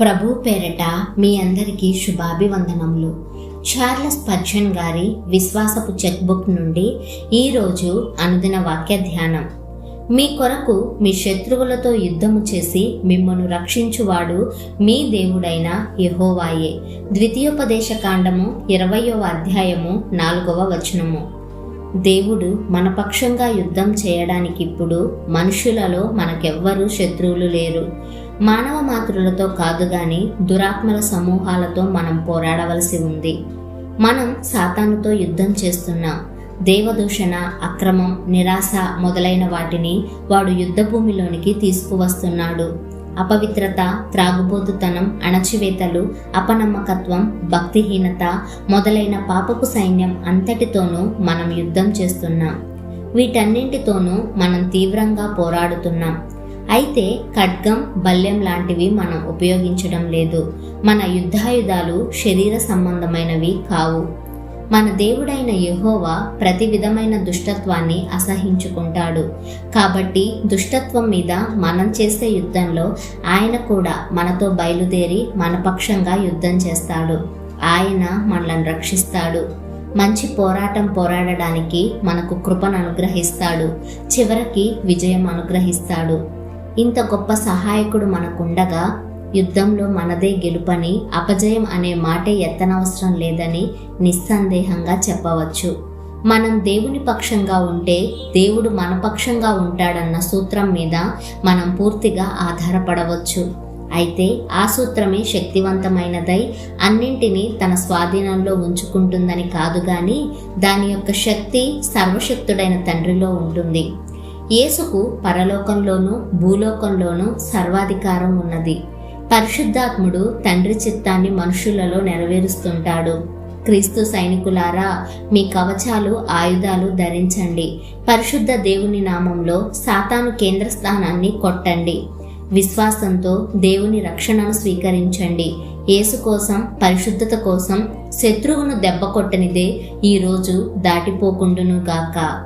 ప్రభు పేరట మీ అందరికీ శుభాభివందనములు. చార్లెస్ పర్జన్ గారి విశ్వాసపు చెక్బుక్ నుండి ఈరోజు అనుదిన వాక్య ధ్యానం. మీ కొరకు మీ శత్రువులతో యుద్ధము చేసి మిమ్మను రక్షించువాడు మీ దేవుడైన యహోవాయే. ద్వితీయోపదేశ కాండము ఇరవయవ అధ్యాయము నాలుగవ వచనము. దేవుడు మన పక్షంగా యుద్ధం చేయడానికి ఇప్పుడు మనుషులలో మనకెవ్వరూ శత్రువులు లేరు. మానవ మాతృలతో కాదు గాని దురాత్మల సమూహాలతో మనం పోరాడవలసి ఉంది. మనం సాతానుతో యుద్ధం చేస్తున్నాం దేవదూషణ అక్రమం నిరాశ మొదలైన వాటిని వాడు యుద్ధభూమిలోనికి తీసుకువస్తున్నాడు. అపవిత్రత త్రాగుబోతుతనం అణచివేతలు అపనమ్మకత్వం భక్తిహీనత మొదలైన పాపపు సైన్యం అంతటితోనూ మనం యుద్ధం చేస్తున్నాం. వీటన్నింటితోనూ మనం తీవ్రంగా పోరాడుతున్నాం. అయితే ఖడ్గం బల్యం లాంటివి మనం ఉపయోగించడం లేదు. మన యుద్ధాయుధాలు శరీర సంబంధమైనవి కావు. మన దేవుడైన యహోవా ప్రతి విధమైన దుష్టత్వాన్ని అసహించుకుంటాడు. కాబట్టి దుష్టత్వం మీద మనం చేసే యుద్ధంలో ఆయన కూడా మనతో బయలుదేరి మన పక్షంగా యుద్ధం చేస్తాడు. ఆయన మనల్ని రక్షిస్తాడు. మంచి పోరాటం పోరాడడానికి మనకు కృపను అనుగ్రహిస్తాడు. చివరికి విజయం అనుగ్రహిస్తాడు. ఇంత గొప్ప సహాయకుడు మనకుండగా యుద్ధంలో మనదే గెలుపని అపజయం అనే మాటే ఎత్తనవసరం లేదని నిస్సందేహంగా చెప్పవచ్చు. మనం దేవుని పక్షంగా ఉంటే దేవుడు మన పక్షంగా ఉంటాడన్న సూత్రం మీద మనం పూర్తిగా ఆధారపడవచ్చు. అయితే ఆ సూత్రమే శక్తివంతమైనదై అన్నింటినీ తన స్వాధీనంలో ఉంచుకుంటుందని కాదు గాని దాని యొక్క శక్తి సర్వశక్తుడైన తండ్రిలో ఉంటుంది. యేసుకు పరలోకంలోనూ భూలోకంలోనూ సర్వాధికారం ఉన్నది. పరిశుద్ధాత్ముడు తండ్రి చిత్తాన్ని మనుషులలో నెరవేరుస్తుంటాడు. క్రీస్తు సైనికులారా మీ కవచాలు ఆయుధాలు ధరించండి. పరిశుద్ధ దేవుని నామంలో సాతాను కేంద్ర స్థానాన్ని కొట్టండి. విశ్వాసంతో దేవుని రక్షణను స్వీకరించండి. యేసు కోసం పరిశుద్ధత కోసం శత్రువును దెబ్బ కొట్టనిదే ఈరోజు దాటిపోకుండును గాక.